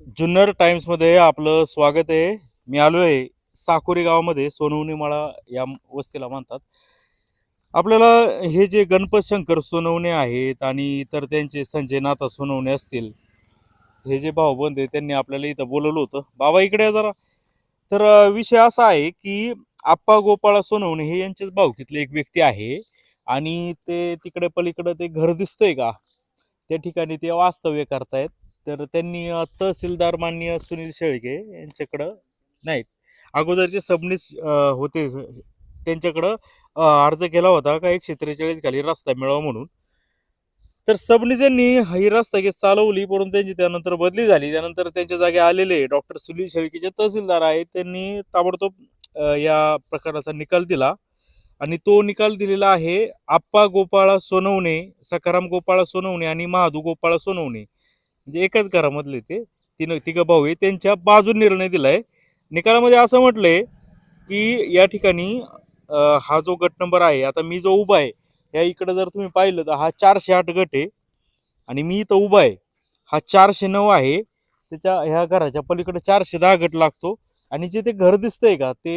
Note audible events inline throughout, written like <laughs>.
जुन्नर टाइम्समध्ये आपलं स्वागत आहे. मी आलो आहे साकोरी गावामध्ये सोनवणी माळा या वस्तीला म्हणतात. आपल्याला हे जे गणपत शंकर सोनवणे आहेत आणि इतर त्यांचे संजय नाथा सोनवणे असतील हे जे भाऊबंद आहे त्यांनी आपल्याला इथं बोलवलं होतं. बाबा इकडे जरा. तर विषय असा आहे की आप्पा गोपाळा सोनवणे हे यांचेच भाऊकीतले एक व्यक्ती आहे आणि ते तिकडे पलीकडे ते घर दिसतंय का? त्या ठिकाणी ते वास्तव्य करतायत. तर त्यांनी तहसीलदार माननीय सुनील शेळके यांच्याकडं नाहीत अगोदरचे सबनीस होते त्यांच्याकडं अर्ज केला होता का एकशे त्रेचाळीस खाली रस्ता मिळावा म्हणून. तर सबनीस यांनी ही रस्ता केस चालवली परंतु त्यांची त्यानंतर बदली झाली. त्यानंतर त्यांच्या जागी आलेले डॉक्टर सुनील शेळके जे तहसीलदार आहेत त्यांनी ताबडतोब या प्रकाराचा निकाल दिला. आणि तो निकाल दिलेला आहे आप्पा गोपाळा सोनवणे सखाराम गोपाळा सोनवणे आणि महादू गोपाळा सोनवणे. म्हणजे एकाच घरामधले ते तीन तिघं भाऊ आहे त्यांच्या बाजून निर्णय दिलाय. निकालामध्ये असं म्हटलंय की या ठिकाणी हा जो गट नंबर आहे आता मी जो उभा आहे या इकडं जर तुम्ही पाहिलं तर हा चारशे आठ गट आहे आणि मी इथं उभा आहे. हा चारशे नऊ आहे त्याच्या ह्या घराच्या पलीकडे चारशे दहा गट लागतो आणि जे ते घर दिसतंय का ते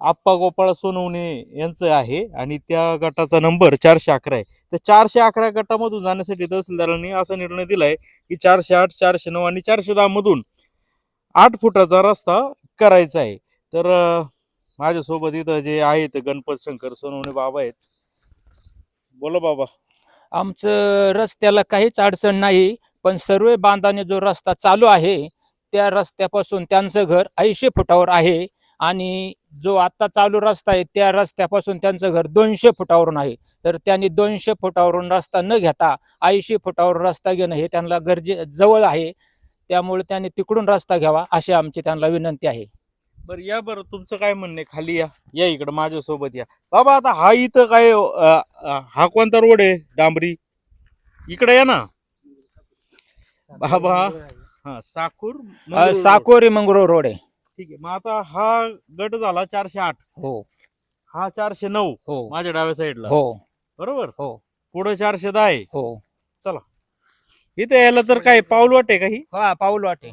आप्पा गोपाळ सोनवणे यांचं आहे आणि त्या गटाचा नंबर चारशे अकरा आहे. तर चारशे अकरा गटामधून जाण्यासाठी तहसीलदारांनी असा निर्णय दिलाय की चारशे आठ चारशे नऊ आणि चारशे दहा मधून आठ फुटाचा रस्ता करायचा आहे. तर माझ्यासोबत इथं जे आहेत गणपत शंकर सोनवणे बाबा आहेत. बोला बाबा. आमचं रस्त्याला काहीच अडचण नाही पण सर्व बांधाने जो रस्ता चालू आहे त्या रस्त्यापासून त्यांचं घर ऐंशी फुटावर आहे आणि जो आता चालू रस्ता आहे त्या रस्त्यापासून त्यांचं घर दोनशे फुटावरून आहे. तर त्यांनी दोनशे फुटावरून रस्ता न घेता ऐंशी फुटावर रस्ता घेणं हे त्यांना गरजे जवळ आहे. त्यामुळे त्यांनी तिकडून रस्ता घ्यावा अशी आमची त्यांना विनंती आहे. बरं या बरं. तुमचं काय म्हणणं आहे? खाली या. या इकडं माझ्यासोबत या. बाबा आता हा इथं काय अं, अं, हा कोणता रोड आहे? डांबरी? इकडे या ना. बाबा हा साकूर अ, मंगरूळ रोड. साकोरी मंगरूळ रोड आहे. ठीक आहे. मग आता हा गट झाला चारशे आठ. हो. हा चारशे नऊ हो. माझ्या डाव्या साईडला. हो. बरोबर? हो. पुढे चारशे दहा आहे. हो. इथे यायला तर काय पाऊल वाटे का ही? हा पाऊल वाटे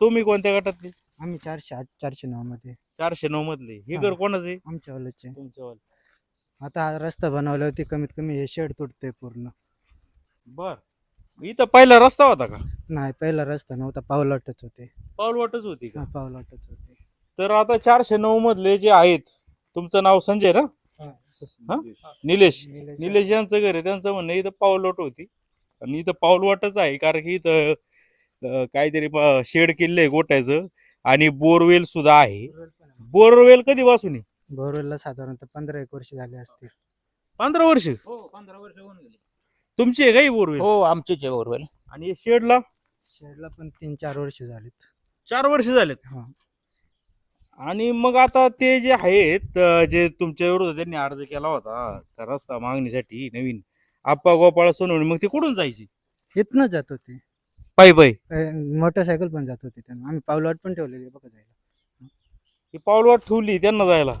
तुम्ही कोणत्या गटातली? आम्ही चारशे आठ चारशे नऊ मध्ये. चारशे नऊ मधली. हे हा. घर कोणाचं आहे? आमच्या वाल्याचे तुमच्या आता हा रस्ता बनवल्यावरती कमीत कमी हे शेड तुटते पूर्ण. बर. इथं पहिला रस्ता होता का? नाही पहिला रस्ता नव्हता पावलाटच होते. पाऊल वाटच होती का? हा, पावलाटच होते. तर आता चारशे नऊ मधले जे आहेत तुमचं नाव संजय ना? हा? निलेश. निलेश. यांचं घर आहे त्यांचं म्हणणं इथं पाऊलवाट होती. आणि इथं पाऊलवाटच आहे कारण की इथं अं, काहीतरी शेड किल्ले गोट्याचं आणि बोरवेल सुद्धा आहे. बोरवेल कधी वासून बोरवेलला साधारणतः पंधरा एक वर्ष झाले असतील. पंधरा वर्ष? हो पंधरा वर्ष होऊन गेली. तुमची आहे का ही बोरवेल? हो आमचीच आहे बोरवेल. आणि हे शेडला? शेडला पण तीन चार वर्ष झालीत. चार वर्ष झालेत? हा. आणि मग आता ते जे आहेत अं, जे तुमच्या विरोधात त्यांनी अर्ज केला होता त्या रस्ता मागणीसाठी नवीन आप्पा गोपाळ सोनवणे मग ते कुठून जायची? इथनं जात होते. पायी पायी? मोटरसायकल पण जात होती त्यांना. आम्ही पावलाट पण ठेवलेली आहे बघा जायला. ही पाऊलवाट ठेवली त्यांना जायला?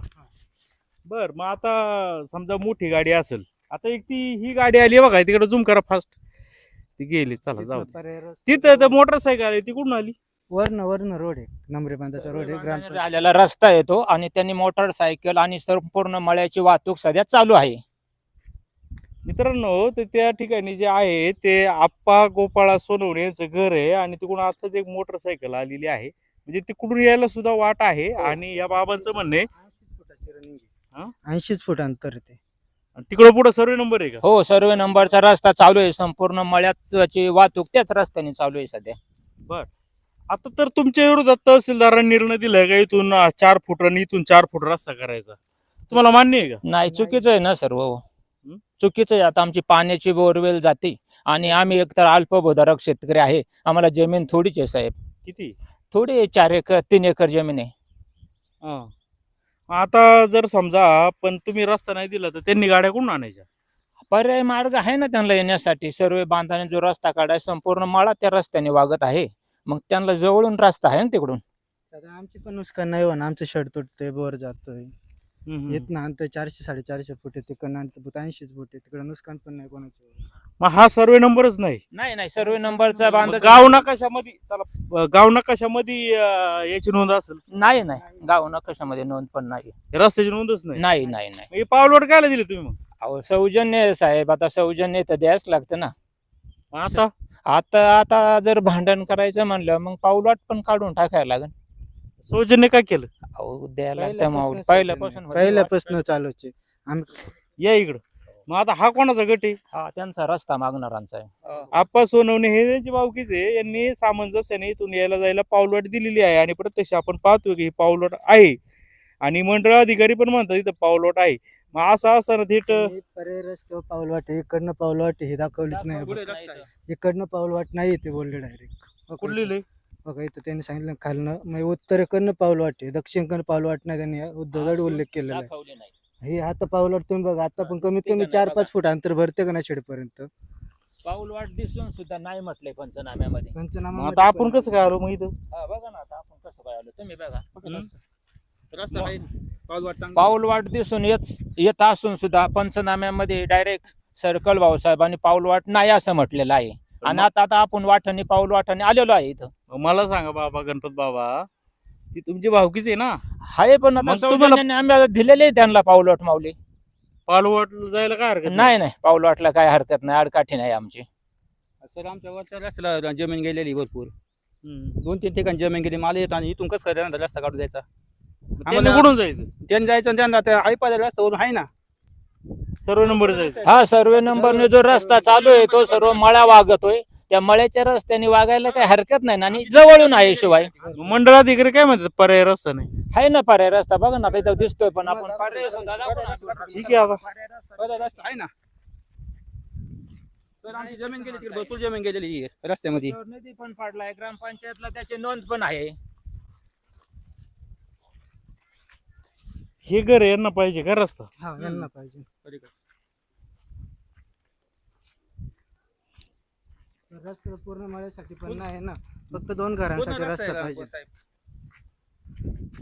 बर मग आता समजा मोठी गाडी असेल आता एक ती ही गाडी आली आहे बघा तिकडे झूम करा फास्ट ती गेली चला जाऊ दे. तिथं तर मोटरसायकल आली ती कुठून आली? वरनं वरनं रोड आहे नंबरे बांधाचा रोड आहे आलेला रस्ता येतो आणि त्यांनी मोटरसायकल आणि संपूर्ण मळ्याची वाहतूक सध्या चालू आहे. मित्रांनो तर त्या ठिकाणी जे आहे ते आप्पा गोपाळा सोनवणे यांचं घर आहे आणि तिकडून आताच एक मोटरसायकल आलेली आहे. म्हणजे तिकडून यायला सुद्धा वाट आहे आणि या बाबांचं म्हणणं आहे 80 फुटाची running हा? आहे. 80 फूट अंतर आहे ते. तिकडं पुढे सर्व नंबर आहे का? हो सर्व नंबरचा रस्ता चालू आहे. संपूर्ण मळ्याची वाहतूक त्याच रस्त्याने चालू आहे सध्या. आता तर तुमच्या विरोधात तहसीलदारांनी निर्णय दिलाय का? इथून अं, चार फूट आणि इथून चार फूट रस्ता करायचा. तुम्हाला मान्य आहे का? नाही चुकीचं आहे ना सर्व हं? चुकीचं आहे. आता आमची पाण्याची बोरवेल जाते आणि आम्ही एकतर अल्पभूधारक शेतकरी आहे. आम्हाला जमीन थोडीच आहे साहेब. किती? थोडी आहे, चार एकर तीन एकर जमीन आहे. हा. आता जर समजा पण तुम्ही रस्ता नाही दिला तर त्यांनी गाड्या कुठून आणायच्या? पर्याय मार्ग आहे ना त्यांना येण्यासाठी. सर्व बांधाने जो रस्ता काढाय संपूर्ण माळा त्या रस्त्याने वागत आहे. मग त्यांना जवळून रस्ता आहे ना तिकडून? आमची पण नुकसान नाही होणार. आमचं शेड तुटतंय बोर जातोय. हम्म. इथनं अंतर चारशे साडेचारशे फूट आहे तिकडनं अंतर ऐंशीच फूट आहे तिकडं नुकसान पण नाही कोणाचं मग हा सर्वे नंबरच नाही. नाही नाही सर्वे नंबरचा मग बांध गाव नकाशामध्ये चला अं, गाव नकाशामध्ये अं, याची नोंद असेल? नाही नाही गाव नकाशामध्ये नोंद पण नाही. रस्त्याची नोंदच नाही? नाही नाही नाही. मग हे पावलवाट कायला दिली तुम्ही मग? अहो सौजन्य आहे साहेब आता सौजन्य तर द्यायच लागतं ना. मग आता? आता आता जर भांडण करायचं म्हणलं मग पाऊलवाट पण काढून टाकायला लागेल. सौजन्य काय केलं? अहो द्यायला पहिल्यापासून होती पहिल्यापासून चालूच. आहे आम्ही या इकडं. मग आता हा कोणाचा गट आहे. हा त्यांचा रस्ता मागणारांचा आहे. आप्पा सोनवणे हे त्यांची बावकीचे यांनी सामंजस्याने इथून यायला जायला पावलवाट दिलेली आहे आणि प्रत्यक्ष आपण पाहतोय की ही पावलवाट आहे. आणि मंडळ अधिकारी पण म्हणतात इथं पावलवाट आहे. मग असं असताना थेट रस्त्यावर पाऊल वाटे इकडनं पाऊल वाटे हे दाखवलीच नाही. इकडनं पाऊल वाट नाही ते बोलले डायरेक्ट कुठं लिहिलंय बघा इथं त्यांनी सांगितलं खालनं म्हणजे उत्तरेकडनं पाऊल वाटे दक्षिणकडनं पाऊल वाट नाही त्यांनी उद्धवगड उल्लेख केलेला आहे. दाखवले नाही हे आता पाऊल वाट तुम्ही बघा आता पण कमीत कमी चार पाच फूट अंतर भरते का नाही शेडपर्यंत? पाऊल वाट दिसून सुद्धा नाही म्हटलंय पंचनाम्यामध्ये. पंचनामा आता आपण कसं काय आलो मग इथं? हा, बघा ना आता आपण कसं काय आलो तुम्ही बघा. रस्ता. पाऊल वाट चांगली. पाऊल वाट दिसून येत येत असून सुद्धा पंचनाम्यामध्ये डायरेक्ट सर्कल भाऊसाहेबांनी पाऊल वाट नाही असं म्हटलेलं आहे. आणि आता आता आपण वाटाने पाऊल वाटाने आलेलो आहे इथं. मला सांगा बाबा गणपत बाबा ती तुमची भावकीच आहे ना? आहे पण आता मग तुम्हाला- सौजन्याने आम्ही दिलेले आहे त्यांना पाऊल वाट माऊली पालवाट जायला काय हरकत नाही? नाही पाऊल वाटला काय हरकत नाही. अडकाठी नाही आमची. सर आमच्या वरच्या रस्त्याला जमीन गेलेली भरपूर. हम्म. दोन तीन ठिकाणी जमीन गेली मला येत आणि इथून कसं त्यांना रस्ता काढून द्यायचा? मग त्यांनी आम्हाला- कुठून जायचं? त्यांनी जायचं आणि त्यांना त्या आईपाड्या रस्त्यावरून आहे ना? सर्व नंबर जायचं. हा सर्वे नंबरने जो रस्ता चालू आहे तो सर्व मळा वागतोय. त्या मळ्याच्या रस्त्याने वागायला काही हरकत नाही ना आणि जवळून आहे शिवाय. मग मंडळ अधिकारी काय म्हणतात पर्याय रस्ता नाही? आहे ना पर्याय रस्ता बघा ना तिथं दिसतोय पण आपण पर्याय सुद्धा दाखवू ना. ठीक आहे ना. तर आमची जमीन गेली तिकडे भरपूर जमीन गेलेली आहे रस्त्यामध्ये. नदी पण पाडलाय ग्रामपंचायतला त्याची नोंद पण आहे. हे घर यांना पाहिजे का रस्ता? हा यांना पाहिजे. रस्ता पूर्ण मळ्यासाठी पण नाही ना. फक्त दोन घरांसाठी रस्ता आहे पाहिजे.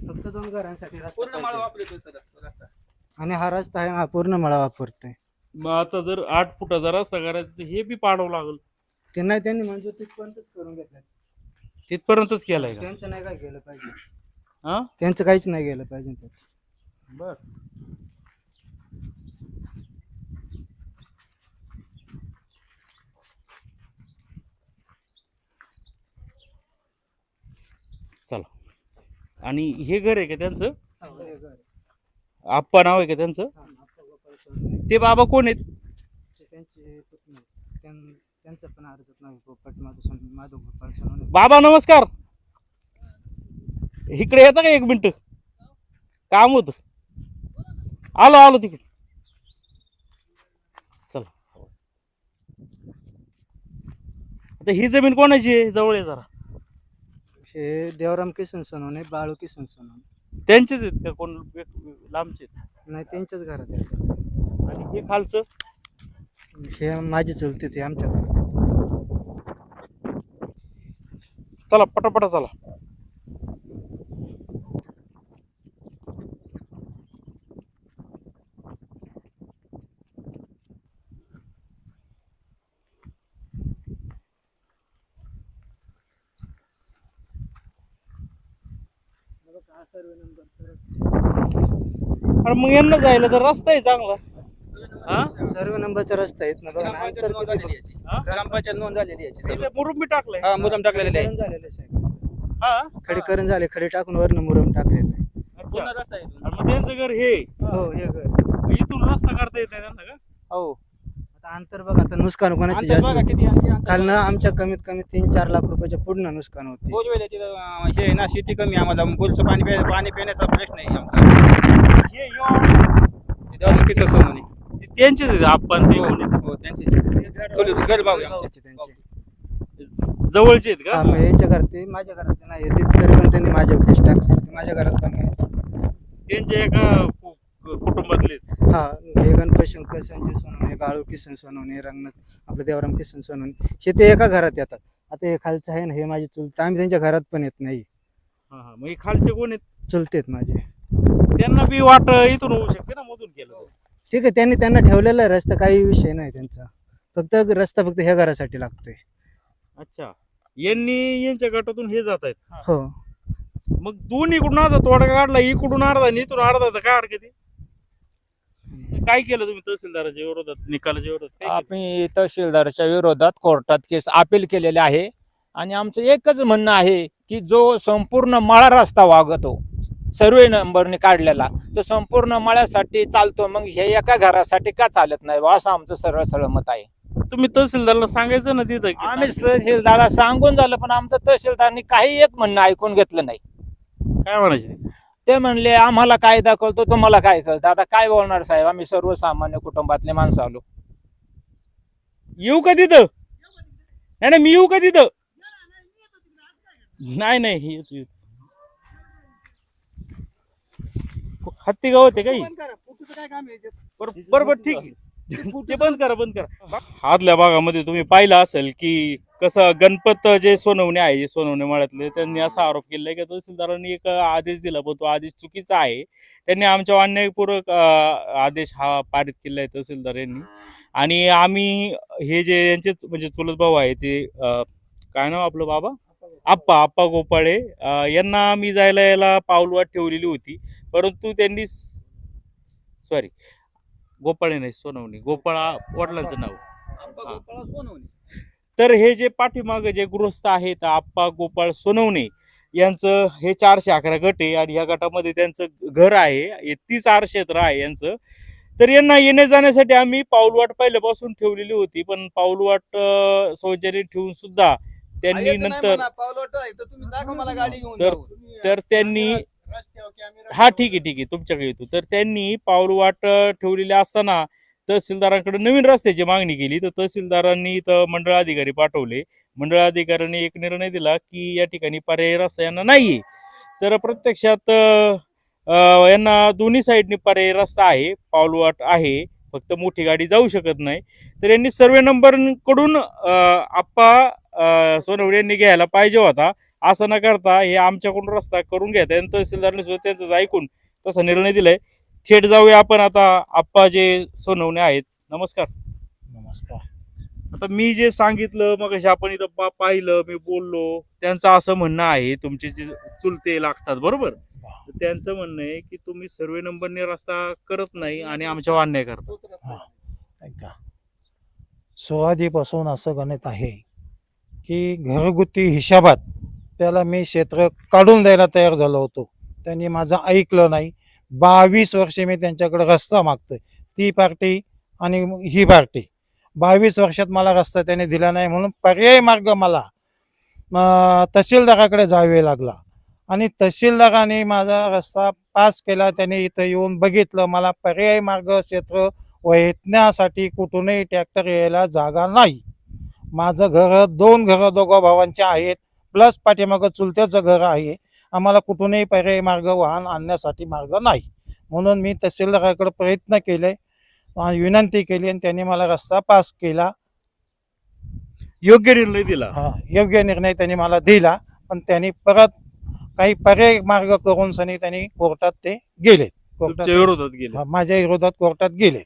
फक्त दोन घरांसाठी रस्ता पाहिजे. आणि हा रस्ता आहे ना हा पूर्ण मळा वापरतोय. मग आता जर आठ फुटाचा रस्ता करायचा तर हे बी पाडावं लागल. ते नाही त्यांनी मंजूर तिथपर्यंतच करून घेतलं तिथपर्यंतच केलाय का? त्यांचं नाही काय गेलं पाहिजे. हा? त्यांचं काहीच नाही गेलं पाहिजे. त्यात. बर. चला. आणि हे घर आहे का त्यांचं? घर. आप्पा नाव आहे का त्यांचं. ते बाबा कोण आहेत? त्यांचे पण नाही पोपट माधव गोपाळ. बाबा नमस्कार. इकडे येता का एक मिनिट? काम होत. आलो आलो तिकडे. चला. आता ही जमीन कोणाची आहे? जवळ आहे जरा. हे देवराम किसन सोनवणे बाळू किसन सोनवणे. त्यांचेच आहेत का? कोण वे- लांबचे आहेत? नाही त्यांच्याच घरात येतात आणि हे खालचं? हे माझी चुलती ते आमच्या घरात. चला पटापटा चला. अरे मग यांना जायला तर रस्ता आहे चांगला. हा? सर्व नंबरचा रस्ता आहेत ना बघा ना, ग्रामपंचायत अंतर नोंद किती झालेली याची. हा? ग्रामपंचायत नोंद झालेली याची सर्व. इथे मुरुम बी टाकलंय. हा मुदम टाकलेले आहे. झालेलं आहे साहेब. हा? खडीकरण झाले खडे टाकून वरनं मुरम टाकलेलं आहे. अच्छा. पूर्ण रस्ता आहे. इथून. आणि मग त्यांचं घर हे. हो हे घर. मग इथून रस्ता करता येत नाही त्यांना का? हो. आता अंतर बघा आता नुकसान कोणाची अंतर जास्त बघा होते. किती अंतर- अंतर काल ना आमच्या कमीत कमी तीन चार लाख रुपयाच्या पूर्ण नुकसान होते. बोरवेल आहे तिथं अं, हे ना शेती कमी आहे आम्हाला. बोलचं पाणी प्या पाणी पिण्याचा प्रश्न आहे आमचा. हे यो- ते त्यांचेच आपण ते हो, कोण? हो, त्यांचे आहे आमचे. जवळचे आहेत हा का मग यांच्या घरात ते माझ्या घरात नाही तरी पण त्यांनी माझ्या केस टाकले. ते माझ्या घरात पण नाही त्यांच्या एका कुटुंबातले. हा हे गणपत शंकर संजय सोनवणे बाळू किसन सोनवणे रंगनाथ आपलं देवराम किसन सोनवणे हे ते एका घरात येतात. आता हे खालचं आहे ना हे माझे चुलते आम्ही त्यांच्या घरात पण येत नाही. हा, हा. मग हे खालचे कोण आहेत? चुलते आहेत माझे. त्यांना बी वाट इथून होऊ शकते ना मधून केलं तर. ठीक आहे त्यांनी त्यांना ठेवलेला आहे रस्ता काही विषय नाही त्यांचा. फक्त रस्ता फक्त ह्या घरासाठी लागतोय. अच्छा. यांनी यांच्या गटातून हे जात आहेत. हो. मग दोन इकडून अर्धा तोडगा काढला इकडून अर्धा आणि इथून अर्धा तर काय हरकत आहे? काय केलं तुम्ही तहसीलदाराच्या विरोधात निकालाच्या विरोधात? काय केलं? आम्ही तहसीलदाराच्या विरोधात कोर्टात केस अपील केलेले आहे. आणि आमचं एकच म्हणणं आहे की जो संपूर्ण मळा रस्ता वागतो सर्वे नंबरने काढलेला तो संपूर्ण मळ्यासाठी चालतो मग हे एका घरासाठी का चालत नाही? असं आमचं सरळ सरळ मत आहे. तुम्ही तहसीलदारला सांगायचं ना तिथं की आम्ही तहसीलदाराला सांगून झालं पण आमचं तहसीलदारनी काही एक म्हणणं ऐकून घेतलं नाही. काय म्हणायचे? ते? ते म्हणले आम्हाला काय दाखवतो तुम्हाला काय कळतं. आता काय बोलणार साहेब? आम्ही सर्वसामान्य कुटुंबातले माणसं आलो. येऊ का तिथं? नाही नाही मी येऊ का तिथं? नाही नाही येतो येतो. हत्ती गाव होते काही बरं बरं बरं, ठीक आहे. <laughs> ते बंद करा बंद करा. आदल्या भागामध्ये तुम्ही पाहिलं असेल की कसं गणपत जे सोनवणे आहे जे सोनवणे मळ्यातले त्यांनी असा आरोप केलाय की तहसीलदारांनी एक आदेश दिला पण तो आदेश चुकीचा आहे. त्यांनी आमच्या अन्यायपूर्वक आदेश हा पारित केलाय तहसीलदार यांनी. आणि आम्ही हे जे यांचे म्हणजे चुलत भाऊ आहे ते काय नाव आपलं बाबा? आप्पा आप्पा गोपाळे यांना मी जायला यायला पाऊलवाट ठेवलेली होती. परंतु त्यांनी सॉरी गोपाळे नाही सोनवणे. गोपाळा वडिलांचं नाव. तर हे जे पाठीमागे जे गृहस्थ आहेत आप्पा गोपाळ सोनवणे यांचं हे चारशे अकरा गट आहे आणि ह्या गटामध्ये त्यांचं घर आहे. हे तीस आर क्षेत्र आहे यांचं. तर यांना येण्या जाण्यासाठी आम्ही पाऊलवाट पहिल्यापासून ठेवलेली होती पण पाऊलवाट सौजन्य ठेवून सुद्धा त्यांनी नंतर तर- तर त्यांनी हा ठीक आहे ठीक आहे. तुमच्याकडे येतो. तर त्यांनी पाऊलवाट ठेवलेली असताना तहसीलदारांकडे नवीन रस्त्याची मागणी केली. तर तहसीलदारांनी इथं मंडळ अधिकारी पाठवले. मंडळ अधिकाऱ्यांनी एक निर्णय दिला की या ठिकाणी पर्यायी रस्ता यांना नाहीये. तर प्रत्यक्षात यांना दोन्ही साईडनी पर्यायी रस्ता आहे. पाऊलवाट आहे. फक्त मोठी गाडी जाऊ शकत नाही. तर यांनी सर्वे नंबरकडून आप्पा सोनवडे यांनी घ्यायला पाहिजे होता. असं न करता हे आमच्याकडून रस्ता करून घ्या आणि तहसीलदारने सुद्धा त्यांचं ऐकून तसा निर्णय दिलाय. थेट जाऊया आपण आता आप्पा जे सोनवणे आहेत. नमस्कार. नमस्कार. आता मी जे सांगितलं मग आपण इथं पाहिलं मी बोललो त्यांचं असं म्हणणं आहे तुमचे जे चुलते लागतात बरोबर? त्यांचं म्हणणं आहे की तुम्ही सर्वे नंबरने रस्ता करत नाही आणि आमच्या अन्याय करता. ऐका सुरुवातीपासून असं गणित आहे की घरगुती हिशाबात त्याला मी क्षेत्र काढून द्यायला तयार झालो होतो. त्यांनी माझं ऐकलं नाही. बावीस वर्षे मी त्यांच्याकडे रस्ता मागतोय. ती पार्टी आणि ही पार्टी. बावीस वर्षात मला रस्ता त्याने दिला नाही म्हणून पर्यायी मार्ग मला तहसीलदाराकडे जावे लागला. आणि तहसीलदाराने माझा रस्ता पास केला. त्याने इथं येऊन बघितलं मला पर्यायी मार्ग क्षेत्र वेतण्यासाठी कुठूनही ट्रॅक्टर यायला जागा नाही. माझं घर दोन घरं दोघं भावांचे आहेत. प्लस पाठीमागं चुलत्याचं घर आहे. आम्हाला कुठूनही पर्यायी मार्ग वाहन आणण्यासाठी मार्ग नाही. म्हणून मी तहसीलदाराकडे प्रयत्न केले विनंती केली आणि त्यांनी मला रस्ता पास केला. योग्य निर्णय दिला. हा योग्य निर्णय त्यांनी मला दिला पण त्यांनी परत काही पर्यायी मार्ग करून सनी त्यांनी कोर्टात ते गेले. कोर्टात तुमच्या विरोधात गेले. हा, माझ्या विरोधात कोर्टात गेले.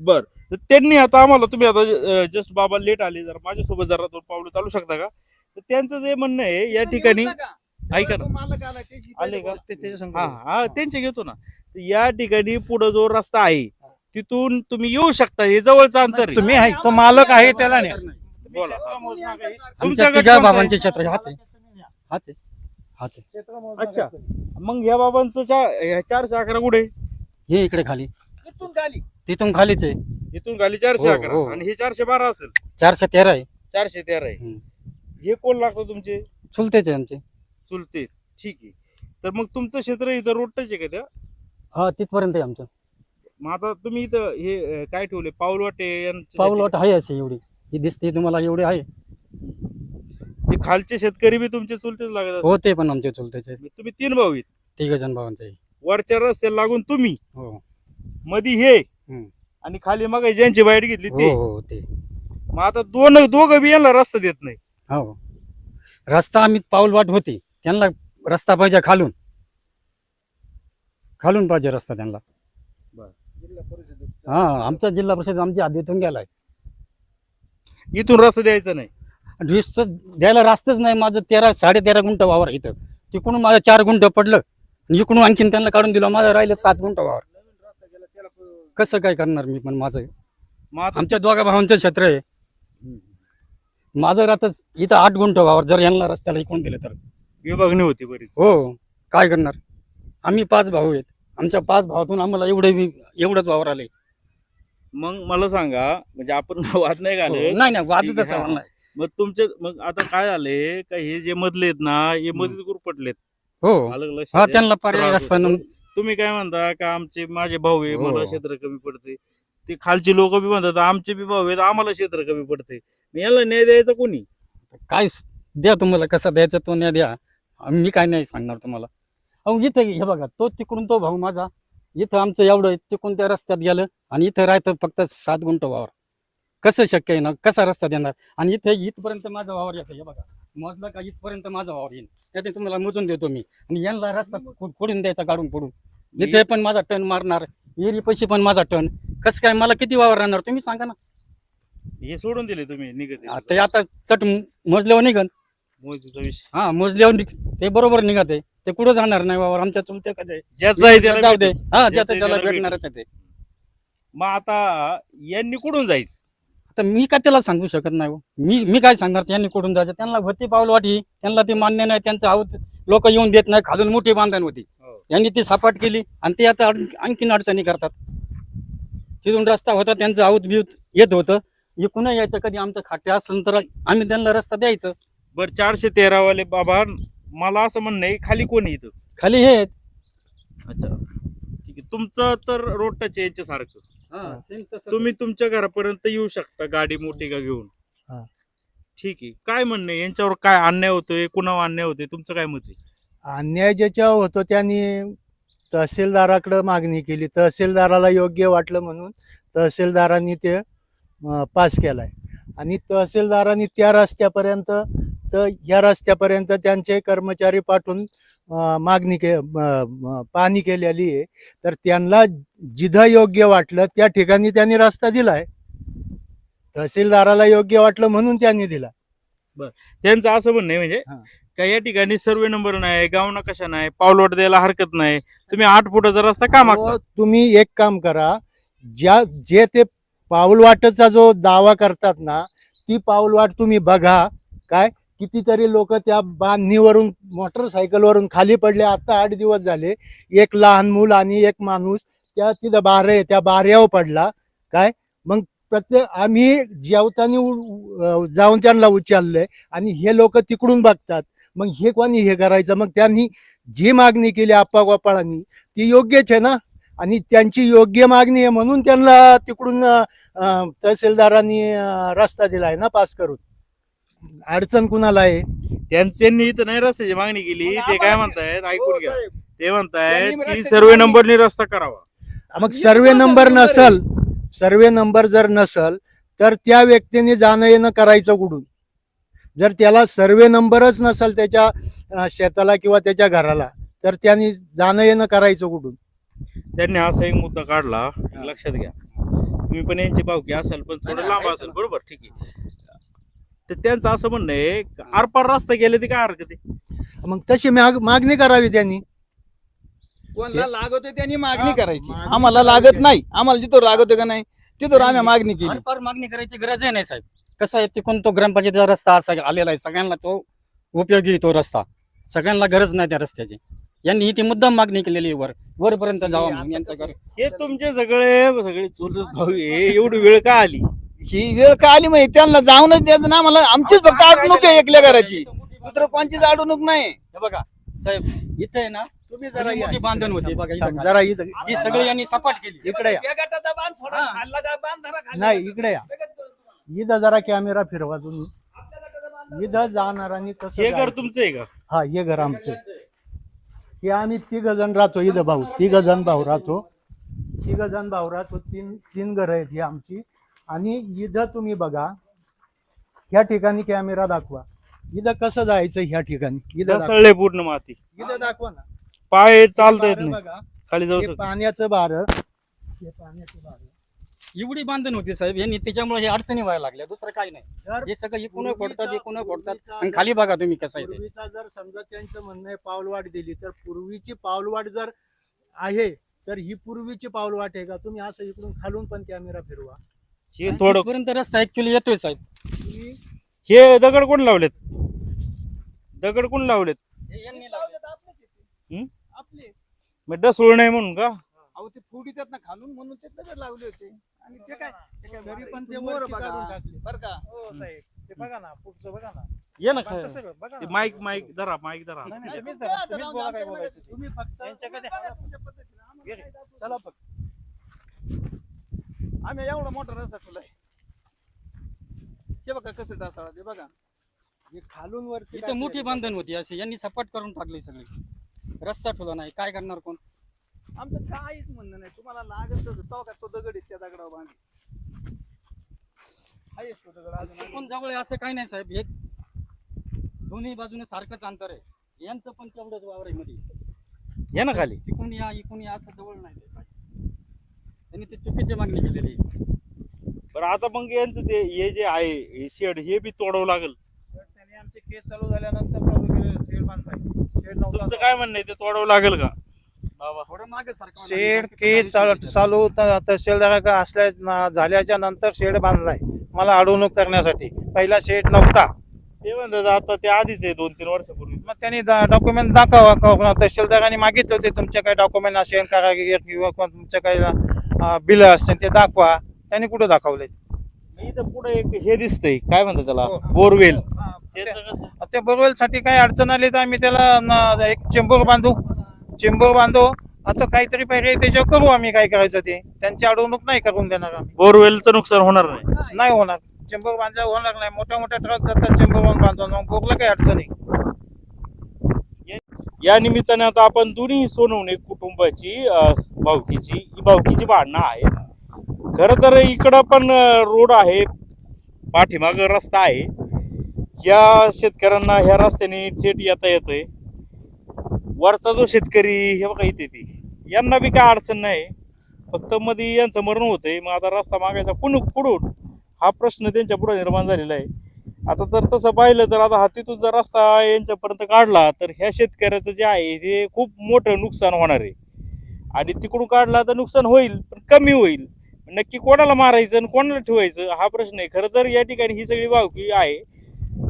बर. तर त्यांनी आता आम्हाला तुम्ही आता जस्ट बाबा लेट आले जरा माझ्यासोबत जरा दोन पावलं चालू शकता का? तर त्यांचं जे म्हणणं आहे या ठिकाणी ऐका ना. आले का ते त्याच्या संग हा हा त्यांचे घेतो ना. या ठिकाणी पुढे जो रस्ता आहे तिथून तुम्ही येऊ शकता हे जवळचं अंतर आहे. तुम्ही आहे तो मालक आहे त्याला नाही. बोला. आमच्या तुमच्या तिघा गट कोणता बाबांचे? क्षेत्र हाच आहे. हाच आहे. हाच आहे. अच्छा. मग ह्या बाबांचं चा- ह्या चारशे अकरा कुठे? हे इकडे खाली. तिथून खालीच आहे. इथून खाली चारशे हो, अकरा. हो. आणि हे चारशे बारा असेल. चारशे तेरा आहे. चारशे तेरा आहे. हम्म. हे कोण लागतं तुमचे? चुलतेच आहे आमचे. चुलते. ठीक आहे. तर मग तुमचं क्षेत्र इथं रोडच आहे का त्या? हा तिथपर्यंत आहे आमचं. मग आता तुम्ही इथं हे अं, काय ठेवले? पाऊलवाटे यांच्यासाठी? पाऊलवाट आहे अशी एवढी. ही दिसते तुम्हाला एवढी आहे. ते खालचे शेतकरी बी तुमचे चुलतेच लागत असतील. हो ते पण आमचे चुलतेच. तुम्ही तीन भाऊ आहेत. तिघ जण भावांचे. आहे. वरच्या रस्त्याला लागून तुम्ही. हो. मधी हे. हम्म. आणि खाली मग ज्यांची बाईट घेतली हो ते. हो ते. मग आता दोन दोघं बी यांना रस्ता देत नाही. हो. रस्ता आम्ही पाऊलवाट होती. त्यांना रस्ता पाहिजे खालून. खालून पाहिजे रस्ता त्यांना. हा आमचा जिल्हा परिषद आमच्या हद्दीतून गेलाय. इथून रस्ता द्यायचा नाही. वीस द्यायला रास्तच नाही. माझं तेरा साडे तेरा गुंठ वावर इथं. तिकडून माझं चार गुंठ पडलं. आणि इकडून आणखीन त्यांना काढून दिलं. माझं राहिलं सात गुंठ वावर. कसं काय करणार मी पण माझं? आमच्या दोघा भावांचं क्षेत्र आहे. माझं राहतं इथं आठ गुंठ वावर. जर यांना रस्त्याला इकडून दिलं तर. विभागणी होती बरीच. हो काय करणार? आम्ही पाच भाऊ आहेत. आमच्या पाच भावातून आम्हाला एवढे एवढंच वावर आले मग मला सांगा म्हणजे आपण <laughs> वाद नाही घाले नाही नाही वादच आहे, हा. नाही. मग तुमचे मग आता काय झाले का हे जे मधले आहेत ना हे मध्येच गुरपटलेत हो. आलं का हा? त्यांना पर्याय त्रास होतो. तुम्ही काय म्हणता का आमचे माझे भाऊ आहे हो. मला क्षेत्र कमी पडते ते खालची लोक बी म्हणतात आमचे बी भाऊ आहेत आम्हाला क्षेत्र कमी पडते याला न्याय द्यायचा कोणी? काय स- द्या तुम्हाला कसा द्यायचा तो न्या द्या. मी काय नाही सांगणार तुम्हाला? अहो इथं हे बघा तो तिकडून तो भाऊ माझा इथं आमचं एवढं आहे, तिकडून त्या रस्त्यात गेलं आणि इथं राहतं फक्त सात गुंठ वावर. कसं शक्य आहे ना? कसा रस्ता देणार? आणि इथे इथपर्यंत माझा वावर येतो हे बघा. मोजलं का इथपर्यंत माझा वावर येईल त्याते तुम्हाला मोजून देतो मी. आणि यांना रस्ता खोडून द्यायचा काढून पडून इथे पण माझा टन मारणार. एरी पैसे पण माझा टन. कसं काय मला किती वावर राहणार? तुम्ही सांगा ना. हे सोडून दिले तुम्ही निघत ते आता चट मोजल्यावर निघन. मोदीचा विषय. हा मोजल्यावर निघ- ते बरोबर निघत आहे. ते कुठं जाणार नाही वावर? आमच्या चुलते कधी ज्याचं आहे त्याला जाऊ दे. हा ज्याचं त्याला त्याला भेटणारच आहे ते. मग आता यांनी कुठून जायचं? आता मी काय त्याला सांगू शकत नाही हो. मी मी काय सांगणार त्यांनी कुठून जायचं? त्यांना होती पाऊल वाटी त्यांना ते मान्य नाही. त्यांचं आहोत लोक येऊन देत नाही. खालून मोठी बांधण होती. यांनी ती सपाट केली आणि ते आता आण- आणखीन अडचणी करतात. तिथून रस्ता होता त्यांचं आऊत बिऊत येत होतं. इकडून यायचं कधी आमचं खाटे असेल तर आम्ही त्यांना रस्ता द्यायचं. बर चारशे तेरा वाले बाबा मला असं म्हणणं आहे खाली कोण आहे इथं? खाली हे आहेत. अच्छा. ठीक आहे. तुमचं तर रोड टच याच्या सारखं हा. तुम्ही तुमच्या घरापर्यंत येऊ शकता गाडी मोठी का घेऊन. हा. ठीक आहे. काय म्हणणं आहे? यांच्यावर काय अन्याय होतोय? कुणावर अन्याय होतोय? तुमचं काय मत आहे? अन्याय ज्याच्यावर होतो त्यांनी तहसीलदाराकडे मागणी केली. तहसीलदाराला योग्य वाटलं म्हणून तहसीलदारांनी ते पास केलाय. आणि तहसीलदारांनी त्या रस्त्यापर्यंत तर या रस्त्यापर्यंत त्यांचे कर्मचारी पाठवून मागणी के पाहणी केलेली आहे. तर त्यांना जिथं योग्य वाटलं त्या ठिकाणी त्यांनी रस्ता दिलाय. तहसीलदाराला योग्य वाटलं म्हणून त्यांनी दिला. त्यांचं असं म्हणणं आहे म्हणजे. का या ठिकाणी सर्वे नंबर नाही गाव नकाशा नाही पावलवाट द्यायला हरकत नाही. तुम्ही आठ फुटाचा रस्ता का मागता? तुम्ही एक काम करा ज्या जे ते पाऊलवाटचा जो दावा करतात ना ती पाऊलवाट तुम्ही बघा. काय? कितीतरी लोक त्या बांधणीवरून मोटरसायकलवरून खाली पडले आता आठ दिवस झाले. एक लहान मूल आणि एक माणूस त्या तिथं बारे त्या बाऱ्यावर पडला. काय? मग प्रत्येक आम्ही जेवताना जाऊन त्यांना उचललंय आणि हे लोक तिकडून बघतात. मग हे कोणी हे करायचं? मग त्यांनी जी मागणी केली आप्पा गोपाळांनी ती योग्यच आहे ना? आणि त्यांची योग्य मागणी आहे म्हणून त्यांना तिकडून तहसीलदारांनी रस्ता दिलाय ना पास करून. अडचण कुणाला आहे? त्यांनी इथं नाही रस्त्याची मागणी केली. ते काय म्हणतायत हो, ऐकून घ्या. ते म्हणतायत की सर्वे नंबरने रस्ता करावा. मग सर्वे नंबर नसल सर्वे नंबर जर नसल तर त्या व्यक्तीने जाणं येणं करायचं कुठून? जर त्याला सर्वे नंबरच नसल त्याच्या शेताला किंवा त्याच्या घराला तर त्यांनी जाणं येणं करायचं कुठून? त्यांनी असा एक मुद्दा काढला लक्षात घ्या. तुम्ही पण यांची पावकी असाल पण थोडं लांब असेल बरोबर ठीक आहे. तर त्यांचं असं म्हणणं आहे आरपार रस्ता गेले ते काय हरकत आहे? मग तशी माग मागणी करावी त्यांनी. कोणाला त्यांनी मागणी हा, करायची आम्हाला. लागत नाही. आम्हाला जिथं लागतोय का नाही तिथं आम्ही मागणी केली. फार मागणी करायची गरज आहे नाही साहेब. कसं आहे तिकडून तो ग्रामपंचायतीचा रस्ता असा आलेला आहे. सगळ्यांना तो उपयोगी तो रस्ता. सगळ्यांना गरज नाही त्या रस्त्याची. यांनी ही ती मुद्दाम मागणी केलेली आहे वर. वरपर्यंत जावं म्हणून यांचं घर. हे तुमचे सगळे सगळे चुलत भाऊ आहे. एवढी वेळ का आली? ही वेळ का आली माहिती त्यांना जाऊनच द्यायचं ना. मला आमचीच फक्त अडवणूक आहे एकल्या घराची. दुसरं कोणचीच अडवणूक नाही. हे बघा साहेब इथे आहे ना तुम्ही जरा मोठी बांधण होती बघा इथं जरा इथं ही सगळी यांनी सपाट केली. इकडे या. या गटाचा बांध सोडा, हा. खाल्ला का बांध धरा, खाल्ला नाही का- इकडे या. तुम्हाला. इथं जरा कॅमेरा फिरवा तुम्ही. आपल्या गटाचा बांध इथं जाणारांनी कसं हे घर? तुमचं आहे का? हा हे घर आमचं हे आम्ही तिघ जण राहतो इथं भाऊ. तिघ जण भाऊ राहतो. तिघ जण भाऊ राहतो. तीन तीन घर आहेत ही आमची. आणि इथं तुम्ही बघा. ह्या ठिकाणी कॅमेरा दाखवा. इथं कसं जायचं ह्या ठिकाणी? इथं दाखवा. ढसळले पूर्ण माती. इथं दाखवा ना. पाय चालता येत बारं नाही. बघा. खाली जाऊ हे शकतो पाण्याचं बार. हे पाण्याचं बार. एवढी बांधण होती साहेब. यांनी त्याच्यामुळे हे अडचणी व्हायला लागल्या. दुसरं काही नाही. जर हे सगळं इकून फोडतात इकून फोडतात. आणि खाली बघा तुम्ही कसं आहे ते. पूर्वीचा जर समजा त्यांचं म्हणणं आहे पावलवाट दिली तर पूर्वीची पावलवाट जर आहे तर ही पूर्वीची पावलवाट आहे का? तुम्ही असं इकडून खालून पण कॅमेरा फिरवा. हे थोडं इथपर्यंत रस्ता ऍक्च्युली येतोय साहेब. तुम्ही हे दगड कोण लावलेत दगड कोण लावलेत हे यांनी लावले. हम्म? आपले मग डसळू नाही म्हणून का अहो ते फुडी त्यात खालून म्हणून ते दगड लावले होते आणि ते काय ते काय तरी पण ते मोर बघा. बर का हो साहेब ते बघा ना पुढचं बघा ना ये ना बघा ना. माईक माईक धरा माईक धरा नाही, नाही, नाही, तुम्हीच तुमच्या धरा, हातात तुम्हीच राहून बोला काय आमच्या बोलायचं ते. तुम्ही फक्त यांच्याकडे बघा तुमच्या पद्धतीने. आम्हाला घे. काय दाखवू? चला बघ आम्ही एवढा मोठा रस्ता ठेवलाय हे बघा कसं ढासळा ते बघा. हे खालून वरती इथं. मोठी बांधण होती अशी. यांनी सपाट करून टाकली सगळी. रस्ता ठेवला नाही. काय करणार कोण? आमचं काहीच म्हणणं नाही. तुम्हाला लागत तो का तो दगड आहे त्या दगडावर बांध आहेच तो दगड अजून पण जवळ आहे असं काही नाही साहेब. हे दोन्ही बाजूने सारखंच अंतर आहे. यांचं पण तेवढंच वावर आहे मध्ये. ये ना खाली. इकून या इकून या असं जवळ नाही ते. त्यांनी ते चुकीची मागणी केलेली आहे. बरं आता मग यांचं ते हे जे आहे हे शेड हे बी तोडावं लागेल. त्यांनी आमचे केस चालू झाल्यानंतर प्रभू शेड बांधलाय शेड तुमचं काय म्हणणं आहे ते तोडावं लागेल का? बाबा. थोडं मागे शेड केस चालू चालू त- तहसीलदार का असल्या ना- झाल्याच्यानंतर शेड बांधलाय. मला अडवणूक करण्यासाठी. पहिला शेड नव्हता. ते म्हणतात आता ते आधीच आहे दोन तीन वर्षापूर्वी मग त्यांनी डॉक्युमेंट दाखवा का- तहसीलदारांनी मागितले होते तुमचे काही डॉक्युमेंट असेल कारागीर किंवा कोण तुमचे काही बिल असतील ते दाखवा. त्यांनी कुठे दाखवले इथं पुढे एक हे दिसतंय. काय म्हणतात त्याला? हो. बोरवेल. हा, त्याचं कसं ते बोरवेल साठी काही अडचण आली तर आम्ही त्याला न- एक चेंबर बांधू. चेंबर बांधू. आता काहीतरी पाहिजे त्याच्यावर करू आम्ही काय करायचं ते. त्यांची अडवणूक नाही करून देणार आम्ही. बोरवेलचं नुकसान होणार नाही. नाही होणार. चेंबर बांधल्यावर होणार नाही. मोठ्या मोठ्या ट्रक जातात चेंबर बांधून. मग बोरला काही अडचण नाही या निमित्ताने आता आपण दोन्ही सोनवणे कुटुंबाची अं, भावकीची ही भावकीची भांडणं आहेत. खरं तर इकडं पण रोड आहे पाठीमाग रस्ता आहे. या शेतकऱ्यांना ह्या रस्त्याने थेट येता येतंय. वरचा जो शेतकरी हे बघा इथे ती. यांना बी काय अडचण नाही. फक्त मध्ये यांचं मरण होतंय. मग आता रस्ता मागायचा कुण कुठून हा प्रश्न त्यांच्या पुढे निर्माण झालेला आहे. आता जर तसं पाहिलं तर आता हातीतून जर रस्ता यांच्यापर्यंत काढला तर ह्या शेतकऱ्याचं जे आहे ते खूप मोठं नुकसान होणार आहे. आणि तिकडून काढला तर नुकसान होईल पण कमी होईल. नक्की कोणाला मारायचं आणि कोणाला ठेवायचं हा प्रश्न आहे. खरं तर या ठिकाणी ही सगळी वावकी आहे.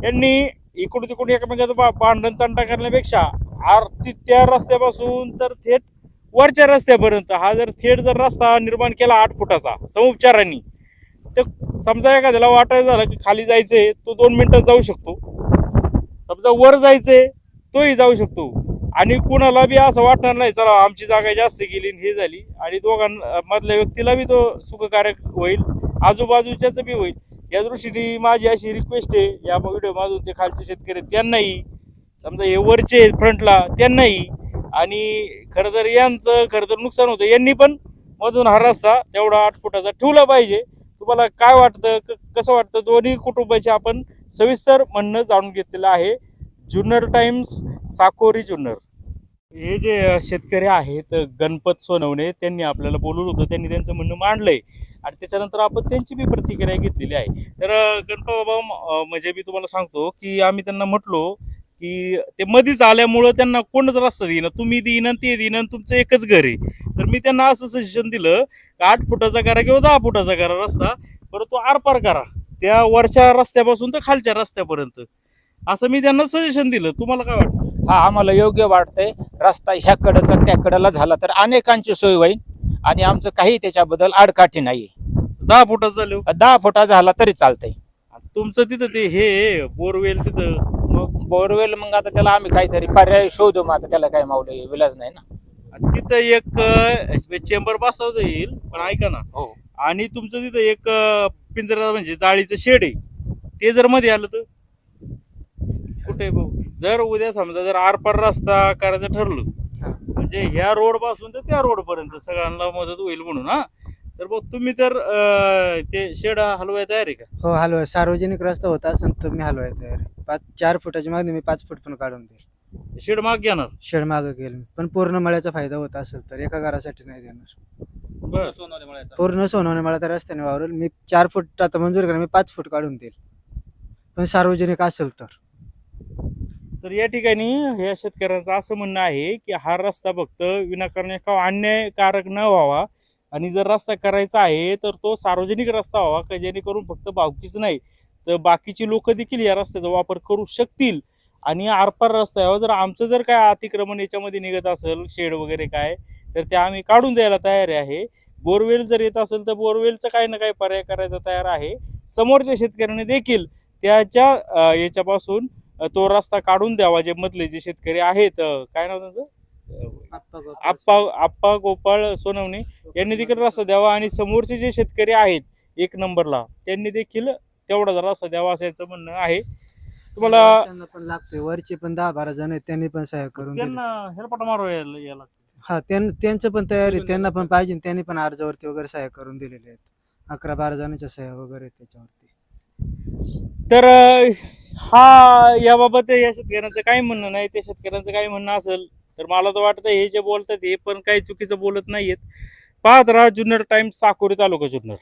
यांनी इकडून तिकडून एकमेकाचं बा भांडण तंटा करण्यापेक्षा आरती त्या रस्त्यापासून तर थेट वरच्या रस्त्यापर्यंत हा जर थेट जर रस्ता निर्माण केला आठ फुटाचा समुपचारांनी तर समजा एखाद्याला वाटायचं झालं की खाली जायचंय तो दोन मिनटात जाऊ शकतो. समजा वर जायचंय तोही जाऊ शकतो. आणि कुणाला बी असं वाटणार नाही चला आमची जागा जास्त गेली आणि हे झाली. आणि दोघां मधल्या व्यक्तीला बी तो सुखकारक होईल आजूबाजूच्याच बी होईल. या दृष्टीने माझी अशी रिक्वेस्ट आहे या व्हिडिओ माझून ते खालचे शेतकरी आहेत, त्यांनाही समजा हे वरचे फ्रंटला त्यांनाही. आणि खरं तर यांचं खरं तर नुकसान होतं. यांनी पण मधून हा रस्ता तेवढा आठ फुटाचा ठेवला पाहिजे. तुम्हाला काय वाटतं क- कसं वाटतं? दोन्ही कुटुंबाचे आपण सविस्तर म्हणणं जाणून घेतलेलं आहे. जुन्नर टाइम्स साकोरी जुन्नर. हे जे शेतकरी आहेत गणपत सोनवणे त्यांनी आपल्याला बोलवलं होतं. त्यांनी त्यांचं म्हणणं मांडलंय. आणि त्याच्यानंतर आपण त्यांची बी प्रतिक्रिया घेतलेली आहे. तर गणपत बाबा म्हणजे मी तुम्हाला सांगतो की आम्ही त्यांना म्हटलो की ते मधीच आल्यामुळं त्यांना कोणच रस्ता देईन. तुम्ही देईन आणि ते देईन आणि तुमचं एकच घर आहे. तर मी त्यांना असं सजेशन दिलं की आठ फुटाचा करा किंवा दहा फुटाचा करा रस्ता परंतु आरपार करा त्या वरच्या रस्त्यापासून तर खालच्या रस्त्यापर्यंत. असं मी त्यांना सजेशन दिलं. तुम्हाला काय वाटतं? हा आम्हाला योग्य वाटतंय. रस्ता ह्या कडचा त्या कडेला झाला तर अनेकांची सोय होईल आणि आमचं काही त्याच्याबद्दल आडकाठी नाही दहा फुटाचं झालं. दहा फुटा झाला तरी चालतंय. तुमचं तिथं ते हे बोरवेल तिथं. मग बोरवेल मग आता त्याला आम्ही काहीतरी पर्याय शोधू मग आता त्याला काय मावलं विलाज नाही ना. तिथं एक चेंबर बसवता येईल पण ऐका ना. हो. आणि तुमचं तिथं एक पिंजरा म्हणजे जाळीचं शेड आहे. ते जर मध्ये आलं तर? कुठे भाऊ जर उद्या समजा जर आरपार रस्ता करायचं ठरलं म्हणजे ह्या रोडपासून तर त्या रोड पर्यंत सगळ्यांना मदत होईल म्हणून हा. तर मग तुम्ही तर अं, ते शेड हलवाय तयार आहे का? हो हलवाय. सार्वजनिक रस्ता होता असेल तर मी हलवाय तयार. आहे. पाच चार फुटाची मागणी मी पाच फूट पण काढून देईल. शेड माग घेणार? शेड मागं गेल पण पूर्ण मळ्याचा फायदा होत असेल तर एका घरासाठी नाही देणार. बर. पूर्ण सोनवणे मला त्या रस्त्याने वावरेल. मी चार फूट आता मंजूर करा मी पाच फूट काढून देईल. पण सार्वजनिक असेल तर. तर या ठिकाणी या शेतकऱ्यांचं असं म्हणणं आहे की हा रस्ता फक्त विनाकारण एका अन्यायकारक न व्हावा. आणि जर रस्ता करायचा आहे तर तो सार्वजनिक रस्ता व्हावा का जेणेकरून फक्त भावकीच नाही तर बाकीची लोक देखील या रस्त्याचा वापर करू शकतील. आणि आरपार रस्ता यावा. जर आमचं जर काय अतिक्रमण याच्यामध्ये निघत असेल शेड वगैरे काय तर ते आम्ही काढून द्यायला तयार आहे. बोरवेल जर येत असेल तर बोरवेलचं काही ना काही पर्याय करायचा तयार आहे. समोरच्या शेतकऱ्याने देखील त्याच्या याच्यापासून तो रस्ता काढून द्यावा जे मधले जे शेतकरी आहेत. काय नाव त्यांचं? आप्पा आप्पा गोपाळ सोनवणे यांनी देखील रस्ता द्यावा आणि समोरचे जे शेतकरी आहेत एक नंबरला त्यांनी देखील तेवढाच रस्ता द्यावा असं म्हणणं आहे. तुम्हाला त्यांना पण लागतोय. वरचे पण दहा बारा जण आहेत त्यांनी पण सहाय्य करून दिले. त्यांना हेलपाटा मारू यायला याला. हा त्यां त्यांचं पण तयारी त्यांना पण पाहिजे त्यांनी पण अर्जावरती वगैरे सहाय्य करून दिलेले आहेत. अकरा बारा जणांच्या सह्या वगैरे आहेत त्याच्यावरती. तर हा याबाबत या शेतकऱ्यांचं काही म्हणणं नाही. त्या शेतकऱ्यांचं काही म्हणणं असेल तर मला तर वाटतं हे जे बोलतात हे पण काही चुकीचं बोलत नाहीयेत. पाहत राहा जुन्नर टाइम्स साकोरी तालुका जुन्नर.